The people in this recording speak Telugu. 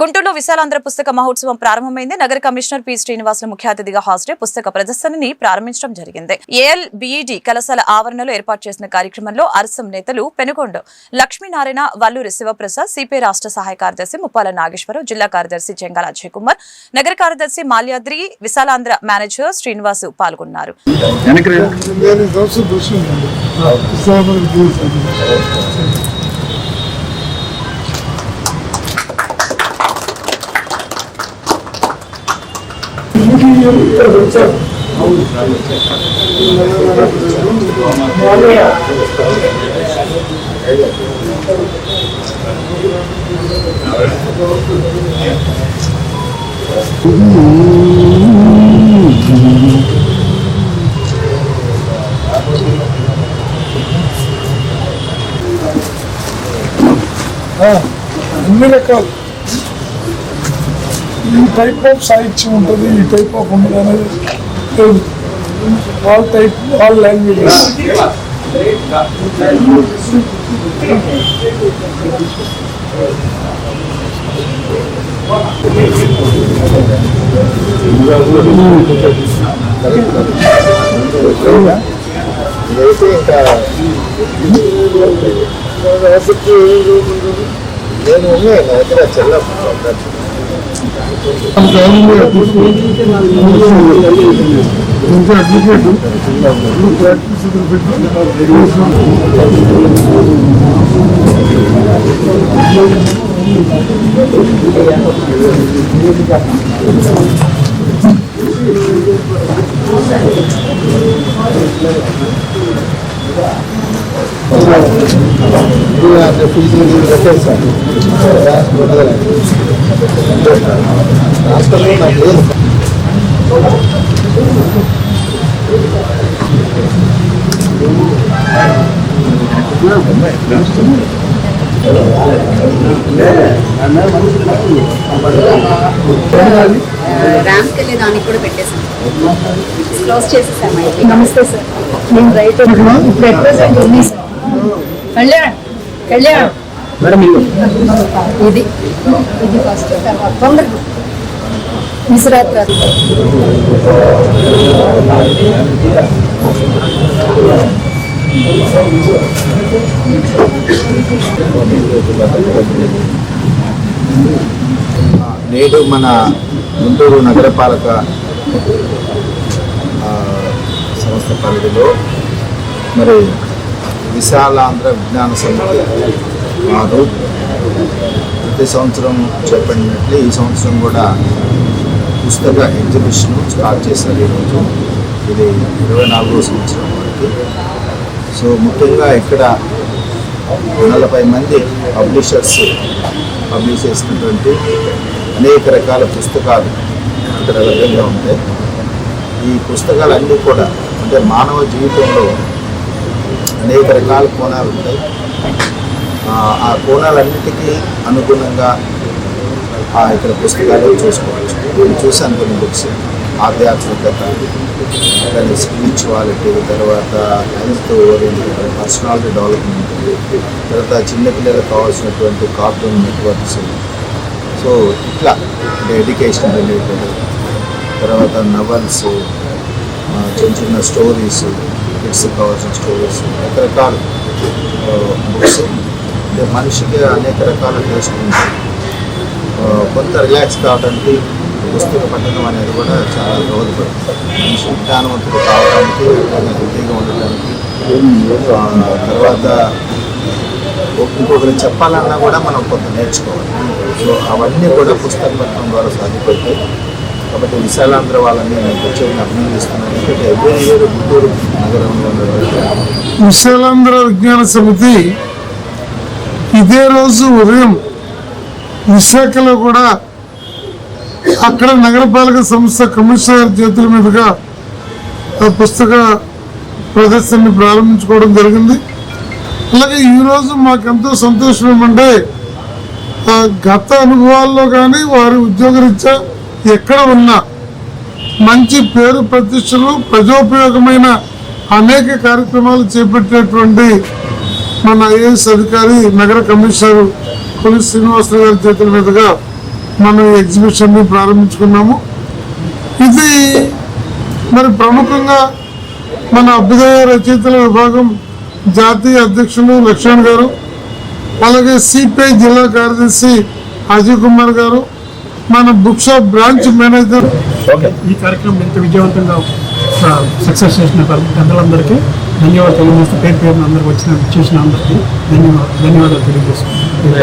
గుంటూరులో విశాలాంధ్ర పుస్తక మహోత్సవం ప్రారంభమైంది. నగర కమిషనర్ పి. శ్రీనివాసులు ముఖ్య అతిథిగా హాజరై పుస్తక ప్రదర్శనని ప్రారంభించడం జరిగింది. ఏఎల్ బిఈడి కళాశాల ఆవరణలో ఏర్పాటు చేసిన కార్యక్రమంలో అరసం నేతలు పెనుగొండ లక్ష్మీనారాయణ వల్లూరి శివప్రసాద్ సిపిఐ రాష్ట్ర సహాయ కార్యదర్శి ముప్పాల నాగేశ్వరరావు జిల్లా కార్యదర్శి చెంగాల అజయ్ కుమార్ నగర కార్యదర్శి మాల్యాద్రి విశాలాంధ్ర మేనేజర్ శ్రీనివాసు పాల్గొన్నారు. వచ్చారు అన్ని రకాలు ఈ టైప్ ఆఫ్ సాహిత్యం ఉంటుంది ఈ టైప్ ఆఫ్ ఉండదు అనేది ఆల్ టైప్ ఆల్ లాంగ్వేజెస్ ఇదైతే ఇంకా నేను ఉన్నాయి నా దగ్గర చెల్ల Eu fui de uma ర్యాంప్కి వెళ్ళే దానికి కూడా పెట్టేసాం క్లోజ్ చేసేసాం అయితే నమస్తే సార్. నేను రైటర్ ఇప్పుడు ఉంది సార్? కళ్యాణ్. కళ్యాణ్ ఇది. ఇది ఫస్ట్ తొందరగా గారు. నేడు మన గుంటూరు నగరపాలక ఆ, సంస్థ పరిధిలో మరి విశాలాంధ్ర విజ్ఞాన సమితి వారు ప్రతి సంవత్సరం చెప్పినట్లు ఈ సంవత్సరం కూడా పుస్తక ఎగ్జిబిషన్ స్టార్ట్ చేశారు ఈరోజు. ఇది ఇరవై నాలుగో సంవత్సరం వరకు సో ముఖ్యంగా ఇక్కడ నలభై మంది పబ్లిషర్స్ పబ్లిష్ చేసినటువంటి అనేక రకాల పుస్తకాలు ఇక్కడ లభ్యంగా ఉంటాయి. ఈ పుస్తకాలన్నీ కూడా అంటే మానవ జీవితంలో అనేక రకాల కోణాలు ఉంటాయి. ఆ, కోణాలన్నిటికీ అనుగుణంగా ఆ, ఇక్కడ పుస్తకాలు చూసుకోవచ్చు. నేను చూశాను కొన్ని బుక్స్. ఆధ్యాత్మికత కానీ స్పిరిచువాలిటీ తర్వాత హెల్త్ ఓరియంటెడ్ పర్సనాలిటీ డెవలప్మెంట్ తర్వాత చిన్నపిల్లలకు కావాల్సినటువంటి కార్టూన్ నెట్వర్క్స్ సో ఇట్లా అంటే ఎడ్యుకేషన్ రిలేటెడ్ తర్వాత నవల్స్ చిన్న చిన్న స్టోరీస్ కిడ్స్కి కావాల్సిన స్టోరీస్ రకరకాల బుక్స్ అంటే మనిషికి అనేక రకాల టేస్ట్ కొంత రిలాక్స్ కావడానికి పుస్తక పఠనం అనేది కూడా చాలా దోహదపడుతుంది మనిషి జ్ఞానవంతుడు కావడానికి హెల్తీగా ఉండడానికి తర్వాత ఇంకొకరికి చెప్పాలన్నా కూడా మనం కొంత నేర్చుకోవాలి. సో అవన్నీ కూడా పుస్తక పఠనం ద్వారా సాధ్యపడతాయి కాబట్టి విశాలాంధ్ర వాళ్ళని నేను వచ్చేది అభినందిస్తున్నాను. ఎందుకంటే ఎవ్రీ ఇయర్ గుంటూరు నగరంలో విశాలాంధ్ర విజ్ఞాన సమితి ఇదే రోజు ఉదయం విశాఖలో కూడా అక్కడ నగరపాలక సంస్థ కమిషనర్ చేతుల మీదుగా ఆ పుస్తక ప్రదర్శనని ప్రారంభించుకోవడం జరిగింది. అలాగే ఈరోజు మాకెంతో సంతోషం ఏమంటే ఆ గత అనుభవాల్లో కానీ వారి ఉద్యోగరీత్యా ఎక్కడ ఉన్నా మంచి పేరు ప్రతిష్టలు ప్రజోపయోగమైన అనేక కార్యక్రమాలు చేపట్టేటువంటి మన ఐఏఎస్ అధికారి నగర కమిషనర్ కొలి శ్రీనివాసరావు గారి చేతుల మీదుగా మనం ఎగ్జిబిషన్ని ప్రారంభించుకున్నాము. ఇది మరి ప్రముఖంగా మన అభ్యుదయ రచయితల విభాగం జాతీయ అధ్యక్షులు లక్ష్మణ్ గారు అలాగే సిపిఐ జిల్లా కార్యదర్శి అజయ్ కుమార్ గారు మన బుక్ షాప్ బ్రాంచ్ మేనేజర్ ఈ కార్యక్రమం ఎంత విజయవంతంగా సక్సెస్ చేసిన పెద్దలందరికీ ధన్యవాదాలు తెలియజేస్తూ పేరు పేరున అందరికి వచ్చిన చూసిన అందరికీ ధన్యవాదాలు ధన్యవాదాలు తెలియజేస్తున్నాను